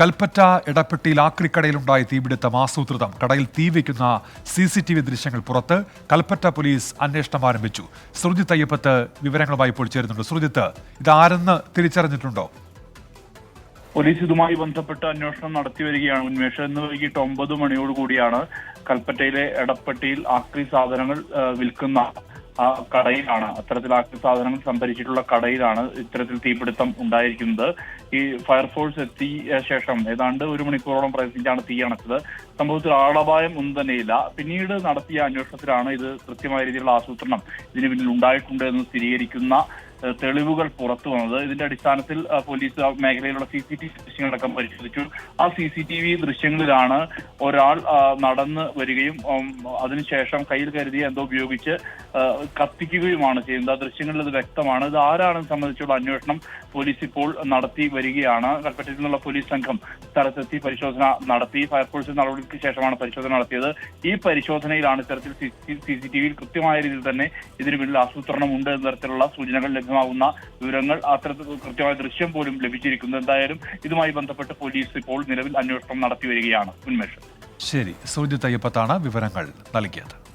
കൽപ്പറ്റ ഇടപ്പെട്ടിയിൽ ആക്രിക്കടയിലുണ്ടായ തീപിടുത്തം ആസൂത്രിതം. കടയിൽ തീ വയ്ക്കുന്ന സി സി ടി വി ദൃശ്യങ്ങൾ പുറത്ത് കൽപ്പറ്റ പോലീസ് അന്വേഷണം ആരംഭിച്ചു. ശ്രുജിത്ത് അയ്യപ്പത്ത് വിവരങ്ങളുമായി ഇപ്പോൾ ചേരുന്നുണ്ട്. ശ്രുജിത്ത് ഇതാരെന്ന് തിരിച്ചറിഞ്ഞിട്ടുണ്ടോ? പോലീസ് ഇതുമായി ബന്ധപ്പെട്ട് അന്വേഷണം നടത്തി വരികയാണ്. ഉന്മേഷം ഇന്ന് വൈകിട്ട് ഒമ്പത് മണിയോടുകൂടിയാണ് കൽപ്പറ്റയിലെ എടപ്പെട്ടിയിൽ ആക്രി സാധനങ്ങൾ വിൽക്കുന്ന ആ കടയിലാണ്. അത്തരത്തിൽ ആക്രി സാധനങ്ങൾ സംഭരിച്ചിട്ടുള്ള കടയിലാണ് ഇത്തരത്തിൽ തീപിടുത്തം ഉണ്ടായിരിക്കുന്നത്. ഈ ഫയർഫോഴ്സ് എത്തിയ ശേഷം ഏതാണ്ട് ഒരു മണിക്കൂറോളം പ്രയത്നിച്ചാണ് തീ അണച്ചത്. സംഭവത്തിൽ ആളപായം ഒന്നും തന്നെയില്ല. പിന്നീട് നടത്തിയ അന്വേഷണത്തിലാണ് ഇത് കൃത്യമായ രീതിയിലുള്ള ആസൂത്രണം ഇതിന് പിന്നിൽ ഉണ്ടായിട്ടുണ്ട് എന്ന് സ്ഥിരീകരിക്കുന്ന തെളിവുകൾ പുറത്തു വന്നത്. ഇതിന്റെ അടിസ്ഥാനത്തിൽ പോലീസ് മേഖലയിലുള്ള സി സി ടി വി ദൃശ്യങ്ങളടക്കം പരിശോധിച്ചു. ആ സി സി ടി വി ദൃശ്യങ്ങളിലാണ് ഒരാൾ നടന്ന് വരികയും അതിനുശേഷം കയ്യിൽ കരുതിയ എന്തോ ഉപയോഗിച്ച് കത്തിക്കുകയുമാണ് ചെയ്യുന്നത്. ആ ദൃശ്യങ്ങളിൽ ഇത് വ്യക്തമാണ്. ഇത് ആരാണെന്ന് സംബന്ധിച്ചുള്ള അന്വേഷണം പോലീസ് ഇപ്പോൾ നടത്തി വരികയാണ്. കൽപ്പറ്റയിൽ നിന്നുള്ള പോലീസ് സംഘം സ്ഥലത്തെത്തി പരിശോധന നടത്തി. ഫയർഫോഴ്സ് നടപടിക്ക് ശേഷമാണ് പരിശോധന നടത്തിയത്. ഈ പരിശോധനയിലാണ് ഇത്തരത്തിൽ സി സി ടി വിയിൽ കൃത്യമായ രീതിയിൽ തന്നെ ഇതിനു പിന്നിൽ ആസൂത്രണം ഉണ്ട് എന്ന തരത്തിലുള്ള സൂചനകൾ ലഭ്യമാവുന്ന വിവരങ്ങൾ അത്ര കൃത്യമായ ദൃശ്യം പോലും ലഭിച്ചിരിക്കുന്നു. എന്തായാലും ഇതുമായി ബന്ധപ്പെട്ട് പോലീസ് ഇപ്പോൾ നിലവിൽ അന്വേഷണം നടത്തി വരികയാണ്. ഉന്മേഷം ശരി. ശ്രുജിത്ത് അയ്യപ്പത്താണ് വിവരങ്ങൾ നൽകിയത്.